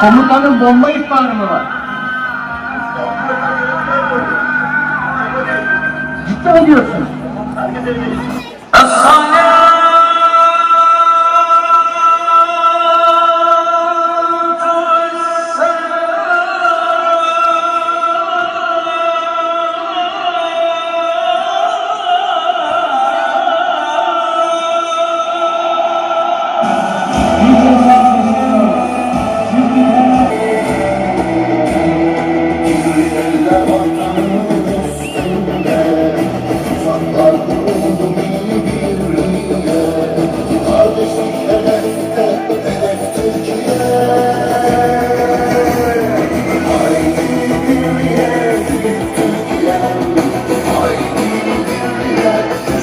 Komutanın bomba ihbarı mı var? Ciddi mi diyorsun?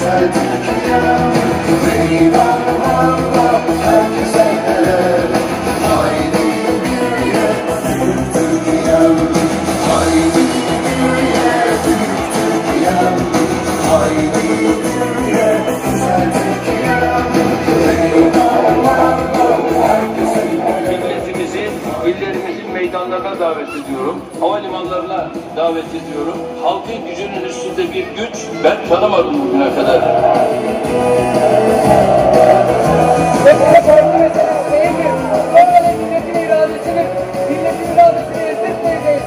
Thank you. Davet ediyorum. Havalimanlarına davet ediyorum. Halkın gücünün üstünde bir güç ben tanımadım bugüne kadar. Milletin iradesini ezdirtmeyeceğiz.